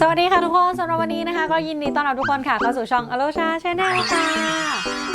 สวัสดีค่ะทุกคนสำหรับวันนี้นะคะ ก็ยินดีต้อนรับทุกคนค่ะเข้าสู่ช่องอโลชาชาแนลค่ะ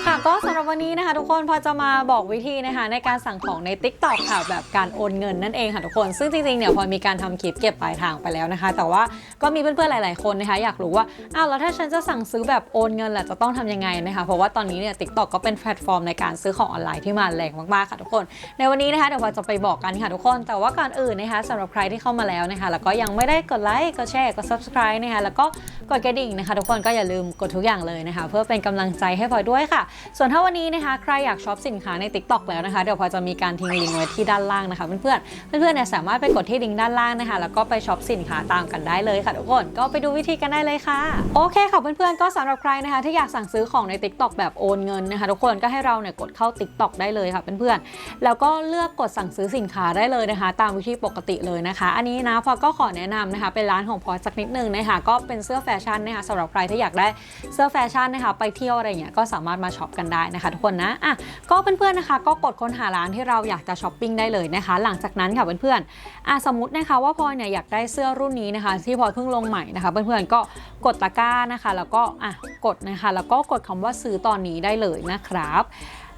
ค่ะก็สำหรับวันนี้นะคะ ทุกคนพอจะมาบอกวิธีนะคะ ในการสั่งของใน Tik t o k ค่ะแบบการโอนเงินนั่นเองค่ะทุกคน ซึ่งจริงๆเนี่ยพอมีการทำคลิปเก็บปลายทางไปแล้วนะคะ แต่ว่าก็มีเพื่อนๆหลาย ๆคนนะคะ อยากรู้ว่าอ้าวแล้วถ้าฉันจะสั่งซื้อแบบโอนเงินล่ะจะต้องทำยังไงนะคะเพราะว่าตอนนี้เนี่ย TikTok ก็เป็นแพลตฟอร์มในการซื้อของออนไลน์ที่มาแรงมากๆค่ะทุกคน ในวันนี้นะคะเดี๋ยวพอจะไปบอกกันค่ะทุกคน แต่ว่าก่อนอื่นนะคะสำหรับใครที่เข้ามาแล้วนะคะแล้วก็ยังไม่ได้กดไลค์กดแชร์กด subscribe นะคะแล้วก็กดกระดิ่งนะคะ ทุกคนก็อย่าลืมกดทุกอย่างเลยนะคะ เพื่อเป็นกำลังใจให้พลอยด้วยค่ะ ส่วนถ้าวันนี้นะคะใครอยากช็อปสินค้าใน TikTok แล้วนะคะเดี๋ยวพลอยจะมีการทิ้งลิงก์ไว้ที่ด้านล่างนะคะเพื่อนเพื่อนเนี่ยสามารถไปกดที่ลิงก์ด้านล่างนะคะ แล้วก็ไปช็อปสินค้าตามกันได้เลยค่ะทุกคนก็ไปดูวิธีกันได้เลยค่ะโอเคค่ะเพื่อนๆก็สำหรับใครนะคะที่อยากสั่งซื้อของใน TikTok แบบโอนเงินนะคะทุกคนก็ให้เราเนี่ยกดเข้า TikTok ได้เลยค่ะเพื่อนๆแล้วก็เลือกกดสั่งซื้อสินค้าได้เลยนะคะ ตามวิธีปกติเลยนะคะ อันนี้นะพอก็ขอแนะนำนะคะเป็นร้านของพอสักนิดนึงนะคะก็เป็นเสื้อแฟชั่นนะคะสำหรับใครที่อยากได้เสื้อแฟชั่นนะคะไปเที่ยวอะไรเงี้ยก็สามารถมาช็อปกันได้นะคะทุกคนนะอะก็เพื่อนๆนะคะ ก็กดค้นหาร้านที่เราอยากจะช้อปปิ้งได้เลยนะคะ หลังจากนั้นค่ะเพื่อนๆอะสมมตินะคะว่าพลอยเนี่ยอยากได้เสื้อรุ่นนี้นะคะ ที่พลอยเพิ่งลงใหม่นะคะเพื่อนๆก็กดตะกร้านะคะ แล้วก็อะกดนะคะ แล้วก็กดคำว่าซื้อตอนนี้ได้เลยนะครับ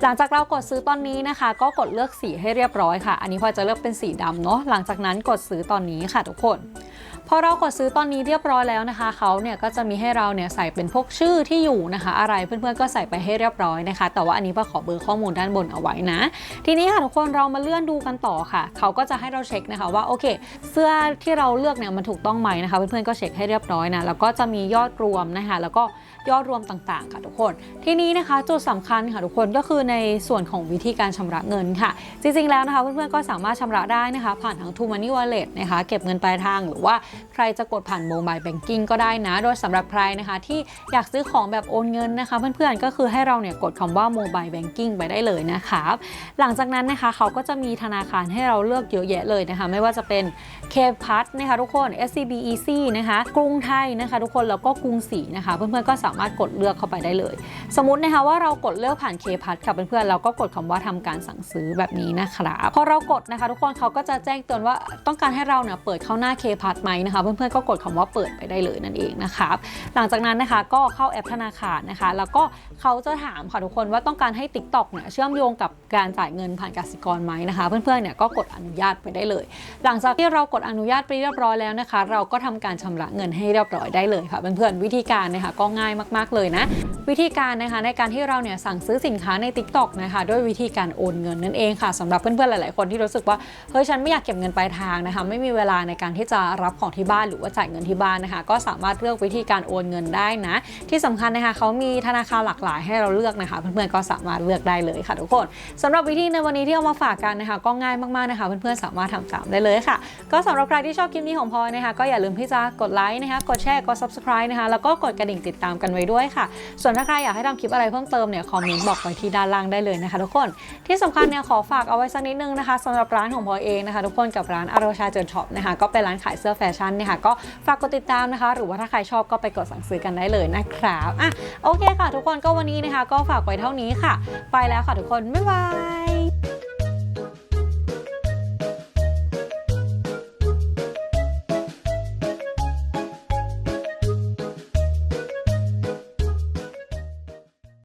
หลังจากเรากดซื้อตอนนี้นะคะ ก็กดเลือกสีให้เรียบร้อยค่ะ อันนี้พอจะเลือกเป็นสีดำเนาะหลังจากนั้นกดซื้อตอนนี้ค่ะทุกคน พอเรากดซื้อตอนนี้เรียบร้อยแล้วนะคะเขาเนี่ยก็จะมีให้เราเนี่ยใส่เป็นพวกชื่อที่อยู่นะคะ อะไรเพื่อนๆก็ใส่ไปให้เรียบร้อยนะคะ แต่ว่าอันนี้พอขอเบอร์ข้อมูลด้านบนเอาไว้นะ ทีนี้ค่ะทุกคนเรามาเลื่อนดูกันต่อค่ะ เขาก็จะให้เราเช็คนะคะว่าโอเค เสื้อที่เราเลือกเนี่ยมันถูกต้องไหมนะคะ เพื่อนๆก็เช็คให้เรียบร้อยนะแล้วก็จะมียอดรวมนะคะ แล้วก็ยอดรวมต่างๆ ค่ะทุกคน ทีนี้นะคะจุดสำคัญค่ะทุกคนก็คือในส่วนของวิธีการชำระเงินค่ะ จริงๆแล้วนะคะเพื่อนๆก็สามารถชำระได้นะคะ ผ่านทาง t ูมันนี่วอลเล็ตนะคะ เก็บเงินปลายทางหรือว่าใครจะกดผ่านโมบายแบงกิ้งก็ได้นะ โดยสำหรับใครนะคะที่อยากซื้อของแบบโอนเงินนะคะ เพื่อนๆก็คือให้เราเนี่ยกดคำว่าโมบายแบงกิ้งไปได้เลยนะคะหลังจากนั้นนะคะเขาก็จะมีธนาคารให้เราเลือกเยอะแยะเลยนะคะ ไม่ว่าจะเป็นเคพัทนะคะทุกคน SCB Easy นะคะกรุงไทยนะคะ ทุกคนแล้วก็กรุงศรีนะคะ เพื่อนๆก็สามารถกดเลือกเข้าไปได้เลย สมมตินะคะว่าเรากดเลือกผ่านเคพัทค่ะเพื่อนๆเราก็กดคำว่าทำการสั่งซื้อแบบนี้นะครับพอเรากดนะคะ ทุกคนเขาก็จะแจ้งเตือนว่าต้องการให้เราเนี่ยเปิดเข้าหน้าเคพัทไหมนะคะ เพื่อนๆก็กดคำว่าเปิดไปได้เลยนั่นเองนะครับหลังจากนั้นนะคะก็เข้าแอปธนาคารนะคะ แล้วก็เขาจะถามค่ะทุกคนว่าต้องการให้ TikTok เนี่ยเชื่อมโยงกับการจ่ายเงินผ่านกสิกรไหมนะคะ เพื่อนๆเนี่ยก็กดอนุญาตไปได้เลย หลังจากที่เรากดอนุญาตไปเรียบร้อยแล้วนะคะ เราก็ทำการชำระเงินให้เรียบร้อยได้เลยค่ะเพื่อนๆวิธีการนะคะก็ง่ายมากๆเลยนะวิธีการนะคะในการที่เราเนี่ยสั่งซื้อสินค้าใน TikTok นะคะด้วยวิธีการโอนเงินนั่นเองค่ะสำหรับเพื่อนๆหลายๆคนที่รู้สึกว่าเฮ้ยฉันไม่อยากเก็บเงินปลายทางนะคะไม่มีเวลาในการที่จะรับของที่บ้านหรือว่าจ่ายเงินที่บ้านนะคะ ก็สามารถเลือกวิธีการโอนเงินได้นะ ที่สำคัญนะคะเขามีธนาคารหลากหลายให้เราเลือกนะคะ เพื่อนๆก็สามารถเลือกได้เลยค่ะทุกคนสำหรับวิธีในวันนี้ที่เอามาฝากกันนะคะ ก็ง่ายมากๆนะคะ เพื่อนๆสามารถทำตามได้เลยค่ะ ก็สำหรับใครที่ชอบคลิปนี้ของพลอยนะคะ ก็อย่าลืมที่จะกดไลค์นะคะ กดแชร์ กด subscribe นะคะ แล้วก็กดกระดิ่งติดตามกันไว้ด้วยค่ะ ส่วนถ้าใครอยากให้ทำคลิปอะไรเพิ่มเติมเนี่ย คอมเมนต์บอกไว้ที่ด้านล่างได้เลยนะคะ ทุกคน ที่สำคัญเนี่ยขอฝากเอาไว้สักนิดนึงนะคะสำหรับร้านของพลอยเองนะคะ ทุกคนกับร้านอารชาเจนช็อปนะคะ ก็เป็นร้านขายเสื้อแฟชั่นเนี่ยค่ะก็ฝากกดติดตามนะคะ หรือว่าถ้าใครชอบก็ไปกดสั่งซื้อกันได้เลยนะครับอะโอเคค่ะ ทุกคนก็วันนี้นะคะ ก็ฝากไว้เท่านี้ค่ะ ไปแล้วค่ะทุกคนบ๊ายบาย